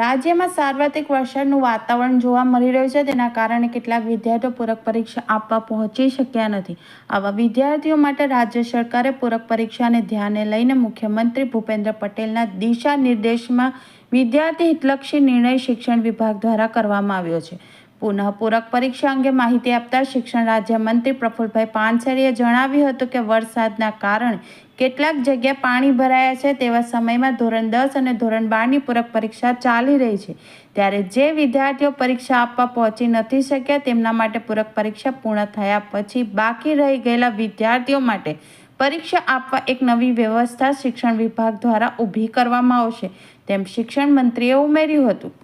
રાજ્યમાં સાર્વત્રિક વરસાદનું વાતાવરણ જોવા મળી રહ્યું છે. તેના કારણે કેટલાક વિદ્યાર્થીઓ પૂરક પરીક્ષા આપવા પહોંચી શક્યા નથી. આવા વિદ્યાર્થીઓ માટે રાજ્ય સરકારે પૂરક પરીક્ષાને ધ્યાને લઈને મુખ્યમંત્રી ભૂપેન્દ્ર પટેલના દિશા નિર્દેશમાં વિદ્યાર્થી હિતલક્ષી નિર્ણય શિક્ષણ વિભાગ દ્વારા કરવામાં આવ્યો છે. પુનઃ પૂરક પરીક્ષા અંગે માહિતી આપતા શિક્ષણ રાજ્યમંત્રી પ્રફુલભાઈ પાનસેરીએ જણાવ્યું હતું કે વરસાદના કારણે કેટલાક જગ્યા પાણી ભરાયા છે તેવા સમયમાં ધોરણ દસ અને ધોરણ બારની પૂરક પરીક્ષા ચાલી રહી છે. ત્યારે જે વિદ્યાર્થીઓ પરીક્ષા આપવા પહોંચી નથી શક્યા તેમના માટે પૂરક પરીક્ષા પૂર્ણ થયા પછી બાકી રહી ગયેલા વિદ્યાર્થીઓ માટે પરીક્ષા આપવા એક નવી વ્યવસ્થા શિક્ષણ વિભાગ દ્વારા ઊભી કરવામાં આવશે તેમ શિક્ષણ મંત્રીએ ઉમેર્યું હતું.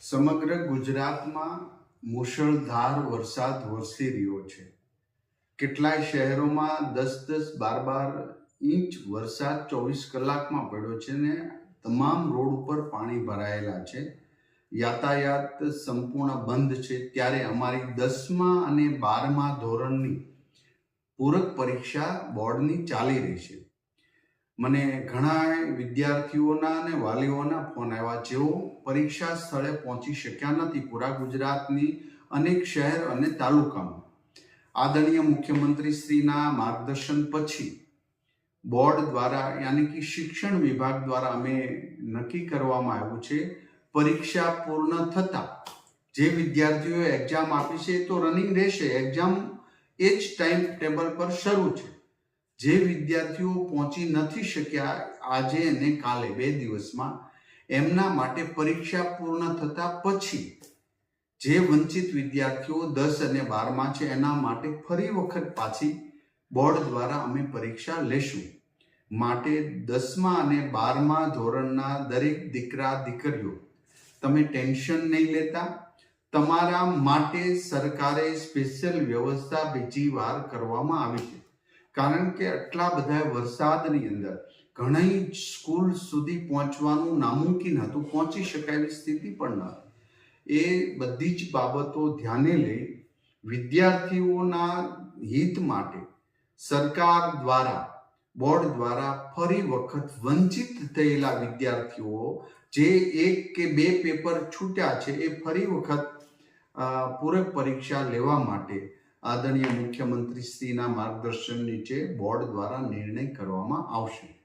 સમગ્ર ગુજરાતમાં મુશળધાર વરસાદ વરસી રહ્યો છે. કેટલાય શહેરોમાં દસ દસ બાર બાર ઇંચ વરસાદ ચોવીસ કલાકમાં પડ્યો છે ને તમામ રોડ ઉપર પાણી ભરાયેલા છે. યાતાયાત સંપૂર્ણ બંધ છે. ત્યારે અમારી દસમા અને બારમા ધોરણની પૂરક પરીક્ષા બોર્ડની ચાલી રહી છે. મને ઘણા વિદ્યાર્થીઓના અને વાલીઓના ફોન આવ્યા જેઓ પરીક્ષા સ્થળે પહોંચી શક્યા નથી. પૂરા ગુજરાતની અનેક શહેર અને તાલુકામાં. આદરણીય મુખ્યમંત્રી શ્રીના માર્ગદર્શન પછી બોર્ડ દ્વારા યાની કે શિક્ષણ વિભાગ દ્વારા અમે નક્કી કરવામાં આવ્યું છે, પરીક્ષા પૂર્ણ થતાં જે વિદ્યાર્થીઓએ એક્ઝામ આપી છે તો રનિંગ રહેશે. એક્ઝામ એ જ ટાઈમ ટેબલ પર શરૂ છે. જે વિદ્યાર્થીઓ પહોંચી નથી શક્યા આજે અને કાલે, બે દિવસમાં, એમના માટે પરીક્ષા પૂર્ણ થતા પછી જે વંચિત વિદ્યાર્થીઓ દસ અને બારમાં છે, એના માટે ફરી વખત પાછી બોર્ડ દ્વારા અમે પરીક્ષા લેશું. માટે દસમા અને બારમા ધોરણના દરેક દીકરા, દીકરીઓ, તમે ટેન્શન નહીં લેતા. તમારા માટે સરકારે સ્પેશિયલ વ્યવસ્થા બીજી વાર કરવામાં આવી છે. કારણ કે આટલા બધા વરસાદની અંદર ઘણી સ્કૂલ સુધી પહોંચવાનું નામુમકિન હતું, પહોંચી શકાય એવી સ્થિતિ પણ ન એ બધી જ બાબતો ધ્યાને લઈ વિદ્યાર્થીઓના હિત માટે સરકાર દ્વારા, બોર્ડ દ્વારા ફરી વખત વંચિત થયેલા વિદ્યાર્થીઓ જે એક કે બે પેપર છૂટ્યા છે, એ ફરી વખત પૂરક પરીક્ષા લેવા માટે આદરણીય મુખ્યમંત્રી શ્રીના માર્ગદર્શન નીચે બોર્ડ દ્વારા નિર્ણય કરવામાં આવશે.